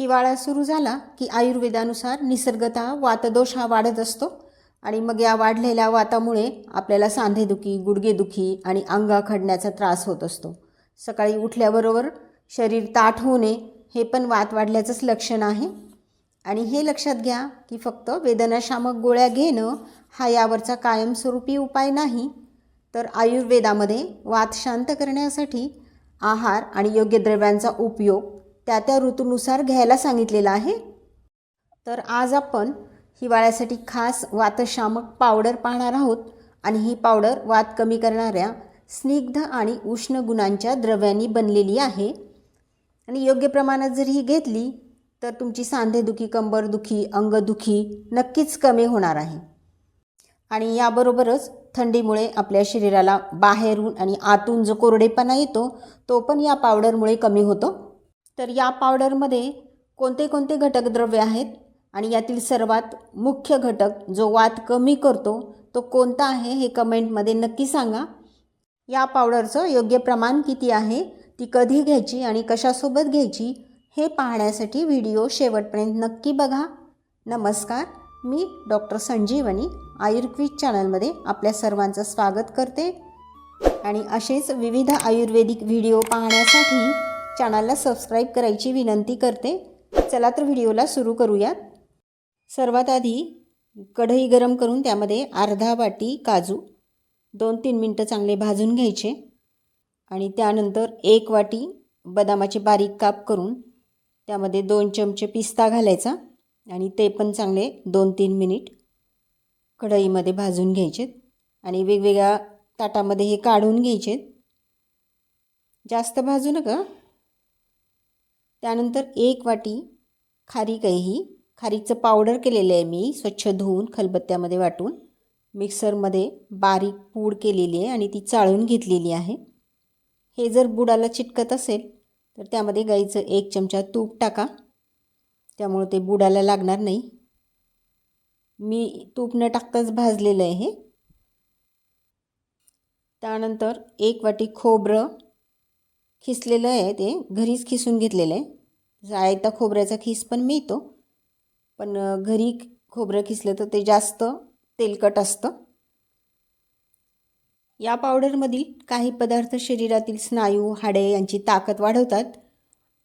हिवाळा सुरू झाला की आयुर्वेदानुसार निसर्गतः वातदोष हा वाढत असतो आणि मग या वाढलेल्या वातामुळे आपल्याला सांधेदुखी गुडघेदुखी आणि अंगा खडण्याचा त्रास होत असतो. सकाळी उठल्याबरोबर शरीर ताठ होणे हे पण वात वाढल्याचंच लक्षण आहे. आणि हे लक्षात घ्या की फक्त वेदनाशामक गोळ्या घेणं हा यावरचा कायमस्वरूपी उपाय नाही. तर आयुर्वेदामध्ये वात शांत करण्यासाठी आहार आणि योग्य द्रव्यांचा उपयोग त्या त्या ऋतूनुसार घ्यायला सांगितलेलं आहे. तर आज आपण हिवाळ्यासाठी खास वातशामक पावडर पाहणार आहोत आणि ही पावडर वात कमी करणाऱ्या स्निग्ध आणि उष्ण गुणांच्या द्रव्यांनी बनलेली आहे. आणि योग्य प्रमाणात जर ही घेतली तर तुमची सांधेदुखी कंबरदुखी अंगदुखी नक्कीच कमी होणार आहे. आणि याबरोबरच थंडीमुळे आपल्या शरीराला बाहेरून आणि आतून जो कोरडेपणा येतो तो पण या पावडरमुळे कमी होतो. तर या पावडरमध्ये कोणते कोणते घटक द्रव्य आहेत आणि यातील सर्वात मुख्य घटक जो वात कमी करतो तो कोणता आहे हे कमेंटमध्ये नक्की सांगा. या पावडरचं योग्य प्रमाण किती आहे ती कधी घ्यायची आणि कशासोबत घ्यायची हे पाहण्यासाठी व्हिडिओ शेवटपर्यंत नक्की बघा. नमस्कार मी डॉक्टर संजीवनी आयुर्वेद चॅनलमध्ये आपल्या सर्वांचं स्वागत करते. आणि असेच विविध आयुर्वेदिक व्हिडिओ पाहण्यासाठी चॅनलला सबस्क्राईब करायची विनंती करते. चला तर व्हिडिओला सुरू करूयात. सर्वात आधी कढई गरम करून त्यामध्ये अर्धा वाटी काजू दोन तीन मिनटं चांगले भाजून घ्यायचे आणि त्यानंतर एक वाटी बदामाचे बारीक काप करून त्यामध्ये दोन चमचे पिस्ता घालायचा आणि ते पण चांगले दोन तीन मिनिट कढईमध्ये भाजून घ्यायचेत आणि वेगवेगळ्या ताटामध्ये हे काढून घ्यायचेत जास्त भाजू नका. त्यानंतर एक वाटी खारीक आहे ही खारीकचं पावडर केलेलं आहे मी स्वच्छ धुवून खलबत्त्यामध्ये वाटून. मिक्सरमध्ये बारीक पूड केलेली आहे आणि ती चाळून घेतलेली आहे. हे जर बुडाला चिटकत असेल तर त्यामध्ये गाईचं एक चमचा तूप टाका. त्यामुळं ते बुडाला लागणार नाही. मी तूप न टाकताच भाजलेलं आहे हे. त्यानंतर एक वाटी खोबरं. खिसलेलं आहे ते. घरीच खिसून घेतलेलं आहे. जायता खोबऱ्याचा खिस पण मिळतो. पण घरी खोबरं खिसलं तर ते जास्त तेलकट असतं. या पावडरमधील काही पदार्थ शरीरातील स्नायू हाडे यांची ताकद वाढवतात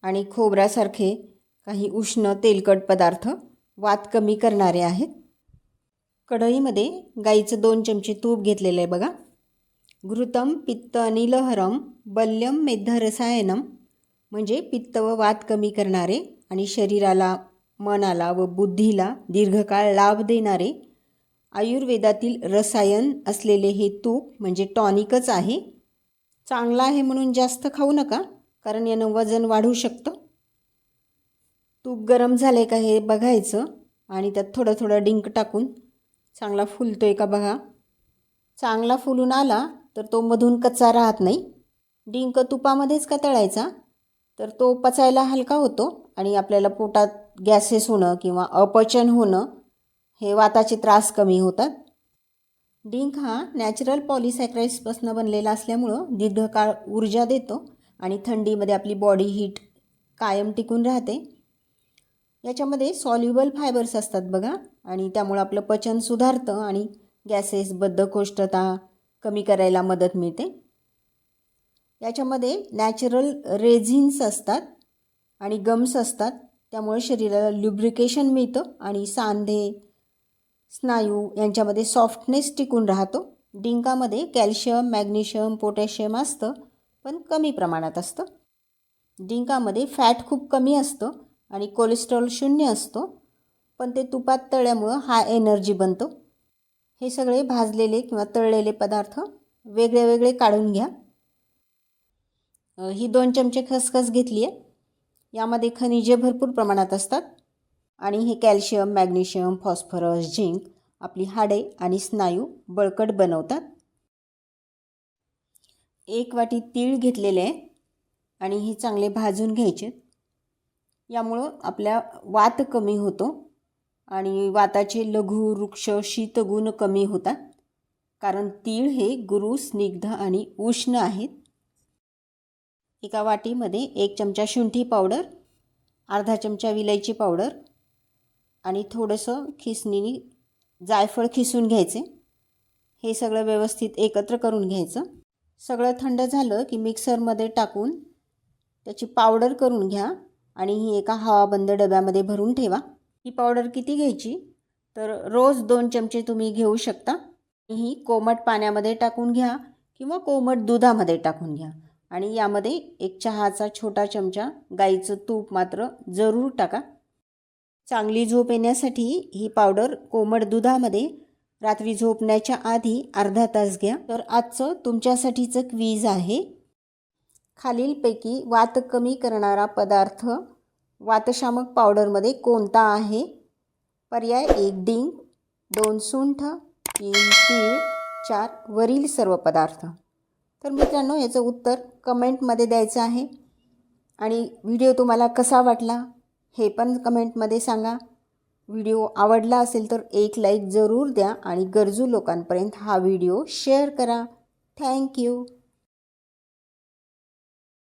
आणि खोबऱ्यासारखे काही उष्ण तेलकट पदार्थ वात कमी करणारे आहेत. कढईमध्ये गाईचं दोन चमचे तूप घेतलेलं आहे बघा. घृतम पित्त अनिलहरम बल्यम मेद्धरसायनम म्हणजे पित्त व वात कमी करणारे आणि शरीराला मनाला व बुद्धीला दीर्घकाळ लाभ देणारे आयुर्वेदातील रसायन असलेले हे तूप म्हणजे टॉनिकच आहे. चांगलं आहे म्हणून जास्त खाऊ नका कारण यानं वजन वाढू शकतं. तूप गरम झालं आहे का हे बघायचं आणि त्यात थोडं थोडं डिंक टाकून. चांगला फुलतो आहे का बघा. चांगला फुलून आला तर तो मधून कच्चा राहत नाही. डिंक तुपामध्येच का तळायचा तर तो पचायला हलका होतो आणि आपल्याला पोटात गॅसेस होणं किंवा अपचन होणं हे वाताचे त्रास कमी होतात. डिंक हा नॅचरल पॉलिसॅक्राईड्सपासून बनलेला असल्यामुळं दीर्घकाळ ऊर्जा देतो आणि थंडीमध्ये आपली बॉडी हीट कायम टिकून राहते. याच्यामध्ये सॉल्युबल फायबर्स असतात बघा आणि त्यामुळं आपलं पचन सुधारतं आणि गॅसेस बद्धकोष्ठता कमी करायला मदत मिळते. याच्यामध्ये नॅचरल रेझिन्स असतात आणि गम्स असतात. त्यामुळे शरीराला ल्युब्रिकेशन मिळतं आणि सांधे स्नायू यांच्यामध्ये सॉफ्टनेस टिकून राहतो. डिंकामध्ये कॅल्शियम मॅग्नेशियम पोटॅशियम असतं पण कमी प्रमाणात असतं. डिंकामध्ये फॅट खूप कमी असतं आणि कोलेस्ट्रॉल शून्य असतो पण ते तुपात तळल्यामुळं हाय एनर्जी बनतो. हे सगळे भाजलेले किंवा तळलेले पदार्थ वेगळे वेगळे काढून घ्या. ही दोन चमचे खसखस घेतली आहे. यामध्ये खनिजे भरपूर प्रमाणात असतात. आणि हे कॅल्शियम मॅग्नेशियम फॉस्फरस झिंक आपली हाडे आणि स्नायू बळकट बनवतात. एक वाटी तीळ घेतलेले आहे आणि हे चांगले भाजून घ्यायचे. यामुळं आपल्या वात कमी होतो. आणि वाताचे लघु वृक्ष शीतगुण कमी होतात. कारण तीळ हे गुरु स्निग्ध आणि उष्ण आहेत. एका वाटीमध्ये एक चमचा शुंठी पावडर अर्धा चमचा विलायची पावडर आणि थोडंसं खिसणीने जायफळ खिसून घ्यायचे. हे सगळं व्यवस्थित एकत्र करून घ्यायचं. सगळं थंड झालं की मिक्सरमध्ये टाकून त्याची पावडर करून घ्या आणि ही एका हवाबंद डब्यामध्ये भरून ठेवा. ही पावडर किती घ्यायची? तर रोज दोन चमचे तुम्ही घेऊ शकता. ही कोमट पाण्यामध्ये टाकून घ्या किंवा कोमट दुधामध्ये टाकून घ्या. आणि यामध्ये एक चहाचा छोटा चमचा गाईचं तूप मात्र जरूर टाका. चांगली झोप येण्यासाठी ही पावडर कोमट दुधामध्ये रात्री झोपण्याच्या आधी अर्धा तास घ्या. तर आजचं तुमच्यासाठीचं क्वीज आहे. खालीलपैकी वात कमी करणारा पदार्थ वातशामक पावडरमध्ये कोणता आहे? पर्याय एक डिंग दोन सुंठ. तीन तीळ. चार वरील सर्व पदार्थ. तर मित्रांनो याचं उत्तर कमेंटमध्ये द्यायचं आहे. आणि व्हिडिओ तुम्हाला कसा वाटला हे पण कमेंटमध्ये सांगा. व्हिडिओ आवडला असेल तर एक लाईक जरूर द्या आणि गरजू लोकांपर्यंत हा व्हिडिओ शेअर करा. थँक्यू